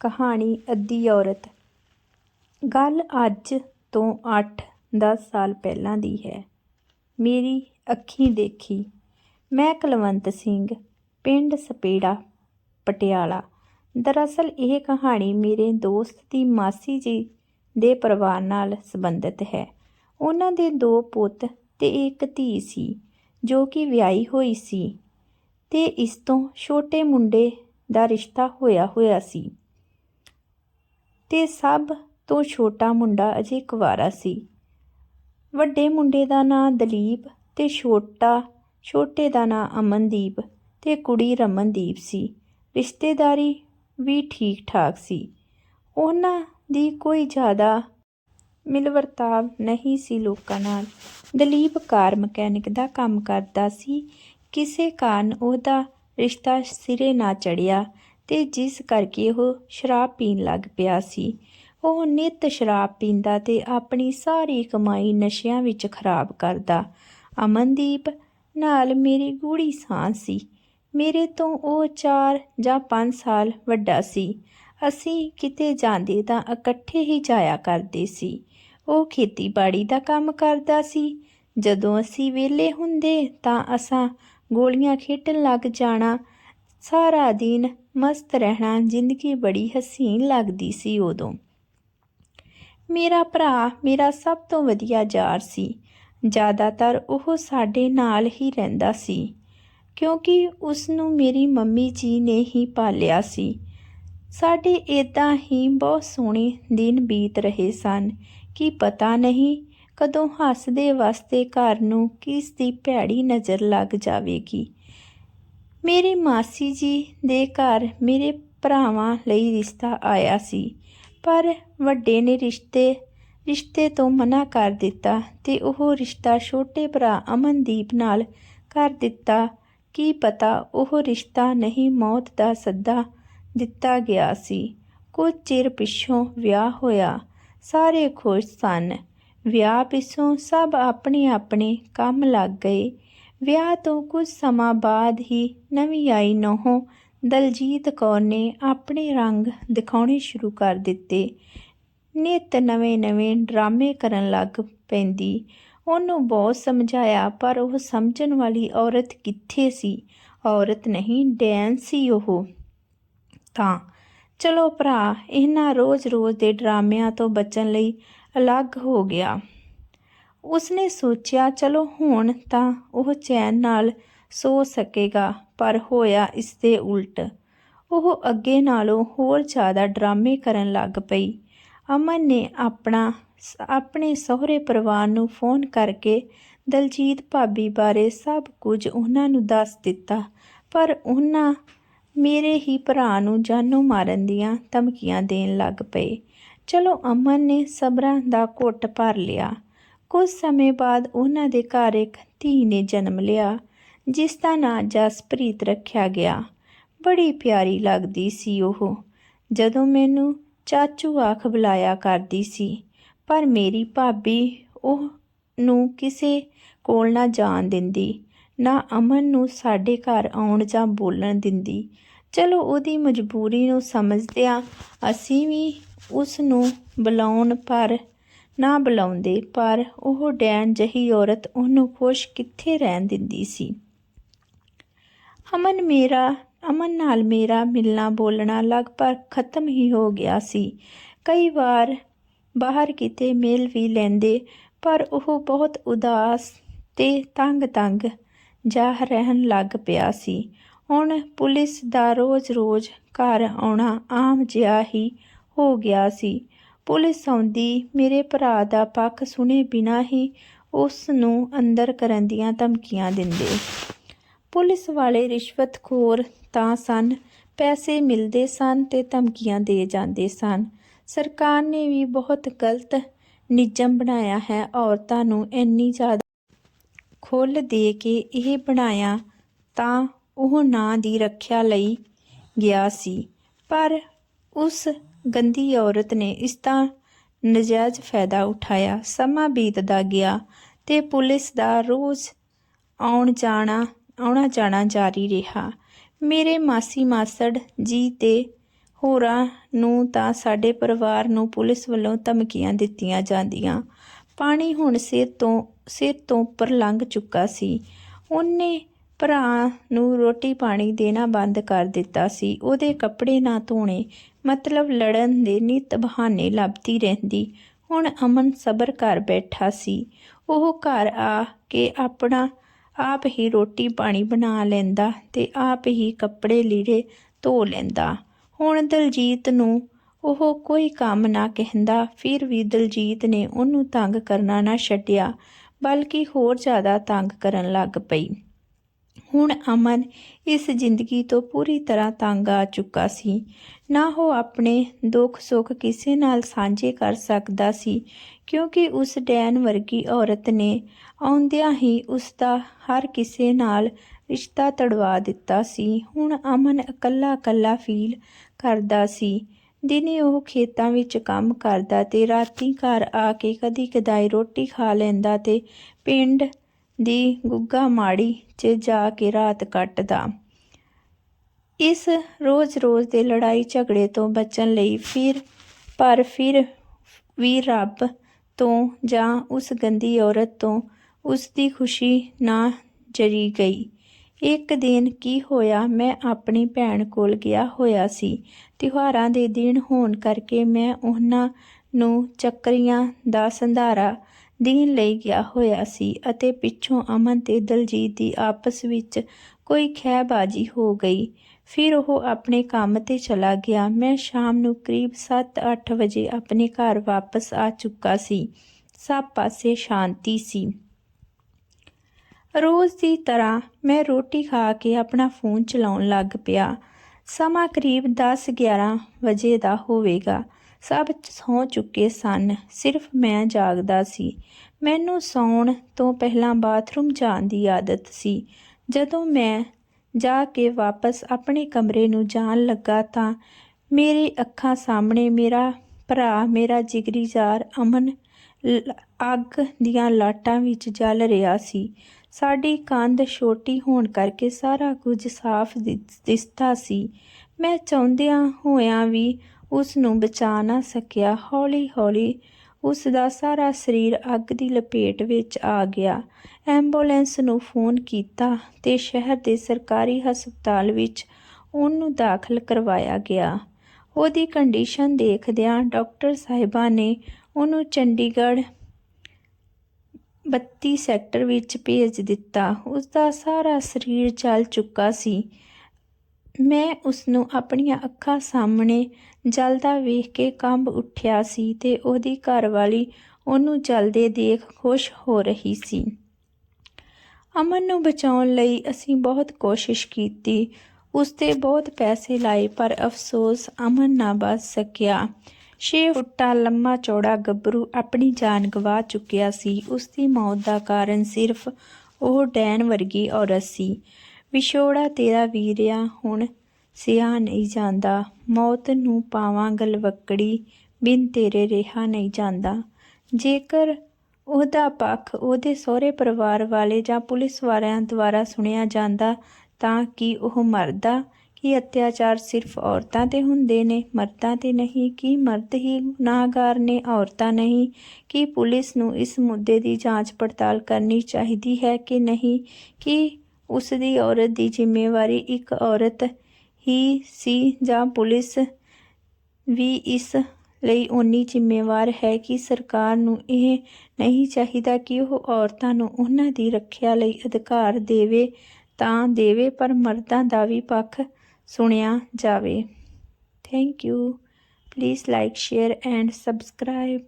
ਕਹਾਣੀ ਅੱਧੀ ਔਰਤ। ਗੱਲ ਅੱਜ ਤੋਂ 8-10 ਸਾਲ ਪਹਿਲਾਂ ਦੀ ਹੈ। ਮੇਰੀ ਅੱਖੀਂ ਦੇਖੀ ਮੈਂ ਕੁਲਵੰਤ ਸਿੰਘ, ਪਿੰਡ ਸਪੇੜਾ, ਪਟਿਆਲਾ। ਦਰਅਸਲ ਇਹ ਕਹਾਣੀ ਮੇਰੇ ਦੋਸਤ ਦੀ ਮਾਸੀ ਜੀ ਦੇ ਪਰਿਵਾਰ ਨਾਲ ਸੰਬੰਧਿਤ ਹੈ। ਉਹਨਾਂ ਦੇ ਦੋ ਪੁੱਤ ਤੇ ਇੱਕ ਧੀ ਸੀ, ਜੋ ਕਿ ਵਿਆਹੀ ਹੋਈ ਸੀ ਤੇ ਇਸ ਤੋਂ ਛੋਟੇ ਮੁੰਡੇ ਦਾ ਰਿਸ਼ਤਾ ਹੋਇਆ ਹੋਇਆ ਸੀ। ਤੇ ਸਭ ਤੋਂ ਛੋਟਾ ਮੁੰਡਾ ਅਜੇ ਕੁਵਾਰਾ ਸੀ। ਵੱਡੇ ਮੁੰਡੇ ਦਾ ਨਾਂ ਦਲੀਪ ਤੇ ਛੋਟਾ, ਛੋਟੇ ਦਾ ਨਾਂ ਅਮਨਦੀਪ ਤੇ ਕੁੜੀ ਰਮਨਦੀਪ ਸੀ। ਰਿਸ਼ਤੇਦਾਰੀ ਵੀ ਠੀਕ ਠਾਕ ਸੀ। ਉਹਨਾਂ ਦੀ ਕੋਈ ਜ਼ਿਆਦਾ ਮਿਲਵਰਤਾਵ ਨਹੀਂ ਸੀ ਲੋਕਾਂ ਨਾਲ। ਦਲੀਪ ਕਾਰ ਮਕੈਨਿਕ ਦਾ ਕੰਮ ਕਰਦਾ ਸੀ। ਕਿਸੇ ਕਾਰਨ ਉਹਦਾ ਰਿਸ਼ਤਾ ਸਿਰੇ ਨਾ ਚੜ੍ਹਿਆ। ਤੇ ਜਿਸ ਕਰਕੇ ਉਹ ਸ਼ਰਾਬ ਪੀਣ ਲੱਗ ਪਿਆ ਸੀ। ਉਹ ਨਿਤ ਸ਼ਰਾਬ ਪੀਂਦਾ ਤੇ ਆਪਣੀ ਸਾਰੀ ਕਮਾਈ ਨਸ਼ਿਆਂ ਵਿੱਚ ਖਰਾਬ ਕਰਦਾ। ਅਮਨਦੀਪ ਨਾਲ ਮੇਰੀ ਗੂੜੀ ਸਾਂ ਸੀ। ਮੇਰੇ ਤੋਂ ਉਹ 4 ਜਾਂ 5 ਸਾਲ ਵੱਡਾ ਸੀ। ਅਸੀਂ ਕਿਤੇ ਜਾਂਦੇ ਤਾਂ ਇਕੱਠੇ ਹੀ ਜਾਇਆ ਕਰਦੇ ਸੀ। ਉਹ ਖੇਤੀਬਾੜੀ ਦਾ ਕੰਮ ਕਰਦਾ ਸੀ। ਜਦੋਂ ਅਸੀਂ ਵਿਹਲੇ ਹੁੰਦੇ ਤਾਂ ਅਸਾਂ ਗੋਲੀਆਂ ਖੇਡਣ ਲੱਗ ਜਾਣਾ। ਸਾਰਾ ਦਿਨ ਮਸਤ ਰਹਿਣਾ ਜ਼ਿੰਦਗੀ ਬੜੀ ਹਸੀਨ ਲੱਗਦੀ ਸੀ ਉਦੋਂ। ਮੇਰਾ ਭਰਾ ਮੇਰਾ ਸਭ ਤੋਂ ਵਧੀਆ ਯਾਰ ਸੀ। ਜ਼ਿਆਦਾਤਰ ਉਹ ਸਾਡੇ ਨਾਲ ਹੀ ਰਹਿੰਦਾ ਸੀ, ਕਿਉਂਕਿ ਉਸ ਨੂੰ ਮੇਰੀ ਮੰਮੀ ਜੀ ਨੇ ਹੀ ਪਾਲਿਆ ਸੀ। ਸਾਡੇ ਇਦਾਂ ਹੀ ਬਹੁਤ ਸੋਹਣੇ ਦਿਨ ਬੀਤ ਰਹੇ ਸਨ ਕਿ ਪਤਾ ਨਹੀਂ ਕਦੋਂ ਹੱਸਦੇ ਵਸਦੇ ਘਰ ਨੂੰ ਕਿਸ ਦੀ ਭੈੜੀ ਨਜ਼ਰ ਲੱਗ ਜਾਵੇਗੀ। ਮੇਰੀ ਮਾਸੀ ਜੀ ਦੇ ਘਰ ਮੇਰੇ ਭਰਾਵਾਂ ਲਈ ਰਿਸ਼ਤਾ ਆਇਆ ਸੀ, ਪਰ ਵੱਡੇ ਨੇ ਰਿਸ਼ਤੇ ਰਿਸ਼ਤੇ ਤੋਂ ਮਨਾ ਕਰ ਦਿੱਤਾ ਤੇ ਉਹ ਰਿਸ਼ਤਾ ਛੋਟੇ ਭਰਾ ਅਮਨਦੀਪ ਨਾਲ ਕਰ ਦਿੱਤਾ। ਕੀ ਪਤਾ ਉਹ ਰਿਸ਼ਤਾ ਨਹੀਂ ਮੌਤ ਦਾ ਸੱਦਾ ਦਿੱਤਾ ਗਿਆ ਸੀ। ਕੁਝ ਚਿਰ ਪਿੱਛੋਂ ਵਿਆਹ ਹੋਇਆ, ਸਾਰੇ ਖੁਸ਼ ਸਨ। ਵਿਆਹ ਪਿੱਛੋਂ ਸਭ ਆਪਣੇ ਆਪਣੇ ਕੰਮ ਲੱਗ ਗਏ। ਵਿਆਹ ਤੋਂ ਕੁਝ ਸਮਾਂ ਬਾਅਦ ਹੀ ਨਵੀਂ ਆਈ ਨੋਹ ਦਲਜੀਤ ਕੌਰ ਨੇ ਆਪਣੇ ਰੰਗ ਦਿਖਾਉਣੇ ਸ਼ੁਰੂ ਕਰ ਦਿੱਤੇ। ਨਿਤ ਨਵੇਂ-ਨਵੇਂ ਡਰਾਮੇ ਕਰਨ ਲੱਗ ਪੈਂਦੀ। ਉਹਨੂੰ ਬਹੁਤ ਸਮਝਾਇਆ, ਪਰ ਉਹ ਸਮਝਣ ਵਾਲੀ ਔਰਤ ਕਿੱਥੇ ਸੀ? ਔਰਤ ਨਹੀਂ ਡੈਨ ਸੀ ਉਹ। ਤਾਂ ਚਲੋ ਭਰਾ, ਇਹਨਾਂ ਰੋਜ਼-ਰੋਜ਼ ਦੇ ਡਰਾਮਿਆਂ ਤੋਂ ਬਚਣ ਲਈ ਅਲੱਗ ਹੋ ਗਿਆ। ਉਸਨੇ ਸੋਚਿਆ, ਚਲੋ ਹੁਣ ਤਾਂ ਉਹ ਚੈਨ ਨਾਲ ਸੋ ਸਕੇਗਾ, ਪਰ ਹੋਇਆ ਇਸ ਦੇ ਉਲਟ। ਉਹ ਅੱਗੇ ਨਾਲੋਂ ਹੋਰ ਜ਼ਿਆਦਾ ਡਰਾਮੇ ਕਰਨ ਲੱਗ ਪਈ। ਅਮਨ ਨੇ ਆਪਣਾ ਆਪਣੇ ਸਹੁਰੇ ਪਰਿਵਾਰ ਨੂੰ ਫੋਨ ਕਰਕੇ ਦਲਜੀਤ ਭਾਬੀ ਬਾਰੇ ਸਭ ਕੁਝ ਉਹਨਾਂ ਨੂੰ ਦੱਸ ਦਿੱਤਾ, ਪਰ ਉਹਨਾਂ ਮੇਰੇ ਹੀ ਭਰਾ ਨੂੰ ਜਾਨੋਂ ਮਾਰਨ ਦੀਆਂ ਧਮਕੀਆਂ ਦੇਣ ਲੱਗ ਪਏ। ਚਲੋ ਅਮਨ ਨੇ ਸਬਰਾਂ ਦਾ ਘੁੱਟ ਭਰ ਲਿਆ। ਕੁਝ ਸਮੇਂ ਬਾਅਦ ਉਹਨਾਂ ਦੇ ਘਰ ਇੱਕ ਧੀ ਨੇ ਜਨਮ ਲਿਆ, ਜਿਸ ਦਾ ਨਾਂ ਜਸਪ੍ਰੀਤ ਰੱਖਿਆ ਗਿਆ। ਬੜੀ ਪਿਆਰੀ ਲੱਗਦੀ ਸੀ ਉਹ। ਜਦੋਂ ਮੈਨੂੰ ਚਾਚੂ ਆਖ ਬੁਲਾਇਆ ਕਰਦੀ ਸੀ, ਪਰ ਮੇਰੀ ਭਾਬੀ ਉਹ ਨੂੰ ਕਿਸੇ ਕੋਲ ਨਾ ਜਾਣ ਦਿੰਦੀ, ਨਾ ਅਮਨ ਨੂੰ ਸਾਡੇ ਘਰ ਆਉਣ ਜਾਂ ਬੋਲਣ ਦਿੰਦੀ। ਚਲੋ ਉਹਦੀ ਮਜਬੂਰੀ ਨੂੰ ਸਮਝਦਿਆਂ ਅਸੀਂ ਵੀ ਉਸ ਨੂੰ ਬੁਲਾਉਣ ਪਰ ਨਾ ਬੁਲਾਉਂਦੇ, ਪਰ ਉਹ ਡੈਨ ਜਹੀ ਔਰਤ ਉਹਨੂੰ ਖੁਸ਼ ਕਿੱਥੇ ਰਹਿਣ ਦਿੰਦੀ ਸੀ। ਅਮਨ ਮੇਰਾ, ਅਮਨ ਨਾਲ ਮੇਰਾ ਮਿਲਣਾ ਬੋਲਣਾ ਲਗਭਗ ਖਤਮ ਹੀ ਹੋ ਗਿਆ ਸੀ। ਕਈ ਵਾਰ ਬਾਹਰ ਕਿਤੇ ਮੇਲ ਵੀ ਲੈਂਦੇ, ਪਰ ਉਹ ਬਹੁਤ ਉਦਾਸ ਤੇ ਤੰਗ-ਤੰਗ ਜਾ ਰਹਿਣ ਲੱਗ ਪਿਆ ਸੀ। ਹੁਣ ਪੁਲਿਸ ਦਾ ਰੋਜ਼-ਰੋਜ਼ ਘਰ ਆਉਣਾ ਆਮ ਜਿਹਾ ਹੀ ਹੋ ਗਿਆ ਸੀ। ਪੁਲਿਸ ਆਉਂਦੀ, ਮੇਰੇ ਭਰਾ ਦਾ ਪੱਖ ਸੁਣੇ ਬਿਨਾਂ ਹੀ ਉਸ ਨੂੰ ਅੰਦਰ ਕਰਨ ਦੀਆਂ ਧਮਕੀਆਂ ਦਿੰਦੇ। ਪੁਲਿਸ ਵਾਲੇ ਰਿਸ਼ਵਤਖੋਰ ਤਾਂ ਸਨ, ਪੈਸੇ ਮਿਲਦੇ ਸਨ ਤੇ ਧਮਕੀਆਂ ਦੇ ਜਾਂਦੇ ਸਨ। ਸਰਕਾਰ ਨੇ ਵੀ ਬਹੁਤ ਗਲਤ ਨਿਯਮ ਬਣਾਇਆ ਹੈ, ਔਰਤਾਂ ਨੂੰ ਇੰਨੀ ਜ਼ਿਆਦਾ ਖੁੱਲ੍ਹ ਦੇ ਕੇ ਇਹ ਬਣਾਇਆ ਤਾਂ ਉਹ ਨਾਂ ਦੀ ਰੱਖਿਆ ਲਈ ਗਿਆ ਸੀ। ਪਰ ਉਸ ਗੰਦੀ ਔਰਤ ਨੇ ਇਸ ਦਾ ਨਜਾਇਜ਼ ਫਾਇਦਾ ਉਠਾਇਆ। ਸਮਾਂ ਬੀਤਦਾ ਗਿਆ ਤੇ ਪੁਲਿਸ ਦਾ ਰੋਜ਼ ਆਉਣ ਜਾਣਾ, ਆਉਣਾ ਜਾਣਾ ਜਾਰੀ ਰਿਹਾ। ਮੇਰੇ ਮਾਸੀ ਮਾਸੜ ਜੀ ਤੇ ਹੋਰਾਂ ਨੂੰ ਤਾਂ ਸਾਡੇ ਪਰਿਵਾਰ ਨੂੰ ਪੁਲਿਸ ਵੱਲੋਂ ਧਮਕੀਆਂ ਦਿੱਤੀਆਂ ਜਾਂਦੀਆਂ। ਪਾਣੀ ਹੁਣ ਸਿਰ ਤੋਂ ਸਿਰ ਤੋਂ ਉੱਪਰ ਲੰਘ ਚੁੱਕਾ ਸੀ। ਉਹਨੇ ਭਰਾ ਨੂੰ ਰੋਟੀ ਪਾਣੀ ਦੇਣਾ ਬੰਦ ਕਰ ਦਿੱਤਾ ਸੀ। ਉਹਦੇ ਕੱਪੜੇ ਨਾ ਧੋਣੇ ਮਤਲਬ ਲੜਨ ਦੇ ਨਿਤ ਬਹਾਨੇ ਲੱਭਦੀ ਰਹਿੰਦੀ। ਹੁਣ ਅਮਨ ਸਬਰ ਕਰ ਬੈਠਾ ਸੀ। ਉਹ ਘਰ ਆ ਕੇ ਆਪਣਾ ਆਪ ਹੀ ਰੋਟੀ ਪਾਣੀ ਬਣਾ ਲੈਂਦਾ ਤੇ ਆਪ ਹੀ ਕੱਪੜੇ ਲੀੜੇ ਧੋ ਲੈਂਦਾ। ਹੁਣ ਦਲਜੀਤ ਨੂੰ ਉਹ ਕੋਈ ਕੰਮ ਨਾ ਕਹਿੰਦਾ, ਫਿਰ ਵੀ ਦਲਜੀਤ ਨੇ ਉਹਨੂੰ ਤੰਗ ਕਰਨਾ ਨਾ ਛੱਡਿਆ, ਬਲਕਿ ਹੋਰ ਜ਼ਿਆਦਾ ਤੰਗ ਕਰਨ ਲੱਗ ਪਈ। ਹੁਣ ਅਮਨ ਇਸ ਜ਼ਿੰਦਗੀ ਤੋਂ ਪੂਰੀ ਤਰ੍ਹਾਂ ਤੰਗ ਆ ਚੁੱਕਾ ਸੀ। ਨਾ ਉਹ ਆਪਣੇ ਦੁੱਖ ਸੁੱਖ ਕਿਸੇ ਨਾਲ ਸਾਂਝੇ ਕਰ ਸਕਦਾ ਸੀ, ਕਿਉਂਕਿ ਉਸ ਡੈਨ ਵਰਗੀ ਔਰਤ ਨੇ ਆਉਂਦਿਆਂ ਹੀ ਉਸ ਦਾ ਹਰ ਕਿਸੇ ਨਾਲ ਰਿਸ਼ਤਾ ਤੜਵਾ ਦਿੱਤਾ ਸੀ। ਹੁਣ ਅਮਨ ਇਕੱਲਾ ਇਕੱਲਾ ਫੀਲ ਕਰਦਾ ਸੀ। ਦਿਨੇ ਉਹ ਖੇਤਾਂ ਵਿੱਚ ਕੰਮ ਕਰਦਾ ਤੇ ਰਾਤੀ ਘਰ ਆ ਕੇ ਕਦੀ ਕਦਾਈ ਰੋਟੀ ਖਾ ਲੈਂਦਾ ਤੇ ਪਿੰਡ ਦੀ ਗੁੱਗਾ ਮਾੜੀ 'ਚ ਜਾ ਕੇ ਰਾਤ ਕੱਟਦਾ। ਇਸ ਰੋਜ਼-ਰੋਜ਼ ਦੇ ਲੜਾਈ ਝਗੜੇ ਤੋਂ ਬਚਣ ਲਈ ਫਿਰ, ਪਰ ਫਿਰ ਵੀ ਰੱਬ ਤੋਂ ਜਾਂ ਉਸ ਗੰਦੀ ਔਰਤ ਤੋਂ ਉਸ ਦੀ ਖੁਸ਼ੀ ਨਾ ਜਰੀ ਗਈ। ਇੱਕ ਦਿਨ ਕੀ ਹੋਇਆ, ਮੈਂ ਆਪਣੀ ਭੈਣ ਕੋਲ ਗਿਆ ਹੋਇਆ ਸੀ। ਤਿਉਹਾਰਾਂ ਦੇ ਦਿਨ ਹੋਣ ਕਰਕੇ ਮੈਂ ਉਹਨਾਂ ਨੂੰ ਚੱਕਰੀਆਂ ਦਾ ਸੰਧਾਰਾ ਦੇਣ ਲਈ ਗਿਆ ਹੋਇਆ ਸੀ ਅਤੇ ਪਿੱਛੋਂ ਅਮਨ ਤੇ ਦਲਜੀਤ ਦੀ ਆਪਸ ਵਿੱਚ ਕੋਈ ਖਹਿਬਾਜ਼ੀ ਹੋ ਗਈ। ਫਿਰ ਉਹ ਆਪਣੇ ਕੰਮ ਤੇ ਚਲਾ ਗਿਆ। ਮੈਂ ਸ਼ਾਮ ਨੂੰ ਕਰੀਬ 7-8 ਵਜੇ ਆਪਣੇ ਘਰ ਵਾਪਸ ਆ ਚੁੱਕਾ ਸੀ। ਸਭ ਪਾਸੇ ਸ਼ਾਂਤੀ ਸੀ। ਰੋਜ਼ ਦੀ ਤਰ੍ਹਾਂ ਮੈਂ ਰੋਟੀ ਖਾ ਕੇ ਆਪਣਾ ਫੋਨ ਚਲਾਉਣ ਲੱਗ ਪਿਆ। ਸਮਾਂ ਕਰੀਬ 10-11 ਵਜੇ ਦਾ ਹੋਵੇਗਾ। ਸਭ ਸੌਂ ਚੁੱਕੇ ਸਨ। ਸਿਰਫ ਮੈਂ ਜਾਗਦਾ ਸੀ। ਮੈਨੂੰ ਸੌਣ ਤੋਂ ਪਹਿਲਾਂ ਬਾਥਰੂਮ ਜਾਣ ਦੀ ਆਦਤ ਸੀ। ਜਦੋਂ ਮੈਂ ਜਾ ਕੇ ਵਾਪਸ ਆਪਣੇ ਕਮਰੇ ਨੂੰ ਜਾਣ ਲੱਗਾ ਤਾਂ ਮੇਰੀ ਅੱਖਾਂ ਸਾਹਮਣੇ ਮੇਰਾ ਭਰਾ, ਮੇਰਾ ਜਿਗਰੀ ਯਾਰ ਅਮਨ ਲ- ਅੱਗ ਦੀਆਂ ਲਾਟਾਂ ਵਿੱਚ ਜਲ ਰਿਹਾ ਸੀ। ਸਾਡੀ ਕੰਧ ਛੋਟੀ ਹੋਣ ਕਰਕੇ ਸਾਰਾ ਕੁਝ ਸਾਫ਼ ਦਿਸਦਾ ਸੀ। ਮੈਂ ਚਾਹੁੰਦਿਆਂ ਹੋਇਆਂ ਵੀ ਉਸ ਨੂੰ ਬਚਾ ਨਾ ਸਕਿਆ। ਹੌਲੀ-ਹੌਲੀ ਉਸ ਦਾ ਸਾਰਾ ਸਰੀਰ ਅੱਗ ਦੀ ਲਪੇਟ ਵਿੱਚ ਆ ਗਿਆ। ਐਂਬੂਲੈਂਸ ਨੂੰ ਫੋਨ ਕੀਤਾ ਤੇ ਸ਼ਹਿਰ ਦੇ ਸਰਕਾਰੀ ਹਸਪਤਾਲ ਵਿੱਚ ਉਹਨੂੰ ਦਾਖਲ ਕਰਵਾਇਆ ਗਿਆ। ਉਹਦੀ ਕੰਡੀਸ਼ਨ ਦੇਖਦਿਆਂ ਡਾਕਟਰ ਸਾਹਿਬਾ ਨੇ ਉਹਨੂੰ ਚੰਡੀਗੜ੍ਹ 32 ਸੈਕਟਰ ਵਿੱਚ ਭੇਜ ਦਿੱਤਾ। ਉਸ ਦਾ ਸਾਰਾ ਸਰੀਰ ਜਲ ਚੁੱਕਾ ਸੀ। ਮੈਂ ਉਸ ਨੂੰ ਆਪਣੀਆਂ ਅੱਖਾਂ ਸਾਹਮਣੇ ਜਲਦਾ ਵੇਖ ਕੇ ਕੰਬ ਉੱਠਿਆ ਸੀ ਤੇ ਉਹਦੀ ਘਰਵਾਲੀ ਉਹਨੂੰ ਜਲਦੇ ਦੇਖ ਖੁਸ਼ ਹੋ ਰਹੀ ਸੀ। ਅਮਨ ਨੂੰ ਬਚਾਉਣ ਲਈ ਅਸੀਂ ਬਹੁਤ ਕੋਸ਼ਿਸ਼ ਕੀਤੀ। ਉਸ ਤੇ ਬਹੁਤ ਪੈਸੇ ਲਾਏ, ਪਰ ਅਫਸੋਸ ਅਮਨ ਨਾ ਬਚ ਸਕਿਆ। ਛੇ ਫੁੱਟਾ ਲੰਮਾ ਚੌੜਾ ਗੱਭਰੂ ਆਪਣੀ ਜਾਨ ਗਵਾ ਚੁੱਕਿਆ ਸੀ। ਉਸ ਦੀ ਮੌਤ ਦਾ ਕਾਰਨ ਸਿਰਫ ਉਹ ਡੈਨ ਵਰਗੀ ਔਰਤ ਸੀ। ਵਿਛੋੜਾ ਤੇਰਾ ਵੀਰਿਆ ਹੁਣ ਸਿਆ ਨਹੀਂ ਜਾਂਦਾ। ਮੌਤ ਨੂੰ ਪਾਵਾਂ ਗਲਵਕੜੀ, ਬਿਨ ਤੇਰੇ ਰਿਹਾ ਨਹੀਂ ਜਾਂਦਾ। ਜੇਕਰ ਉਹਦਾ ਪੱਖ ਉਹਦੇ ਸਹੁਰੇ ਪਰਿਵਾਰ ਵਾਲੇ ਜਾਂ ਪੁਲਿਸ ਵਾਲਿਆਂ ਦੁਆਰਾ ਸੁਣਿਆ ਜਾਂਦਾ, ਤਾਂ ਕਿ ਉਹ ਮਰਦਾ? ਕਿ ਅਤਿਆਚਾਰ ਸਿਰਫ ਔਰਤਾਂ ਤੇ ਹੁੰਦੇ ਨੇ? ਮਰਦਾਂ ਤੇ ਨਹੀਂ, ਕੀ ਮਰਦ ਹੀ ਗੁਨਾਹਗਾਰ ਨੇ? ਔਰਤਾਂ ਨਹੀਂ, ਕੀ ਪੁਲਿਸ ਨੂੰ ਇਸ ਮੁੱਦੇ ਦੀ ਜਾਂਚ ਪੜਤਾਲ ਕਰਨੀ ਚਾਹੀਦੀ ਹੈ ਕਿ ਨਹੀਂ? ਕਿ ਉਸ ਦੀ ਔਰਤ ਦੀ ਜ਼ਿੰਮੇਵਾਰੀ ਇੱਕ ਔਰਤ ਹੀ ਸੀ ਜਾਂ ਪੁਲਿਸ ਵੀ ਇਸ ਲਈ ਉਨੀ ਜ਼ਿੰਮੇਵਾਰ ਹੈ ਕਿ ਸਰਕਾਰ ਨੂੰ ਇਹ ਨਹੀਂ ਚਾਹੀਦਾ ਕਿ ਉਹ ਔਰਤਾਂ ਨੂੰ ਉਹਨਾਂ ਦੀ ਰੱਖਿਆ ਲਈ ਅਧਿਕਾਰ ਦੇਵੇ ਤਾਂ ਦੇਵੇ, ਪਰ ਮਰਦਾਂ ਦਾ ਵੀ ਪੱਖ ਸੁਣਿਆ ਜਾਵੇ। Thank you. Please like, share and subscribe.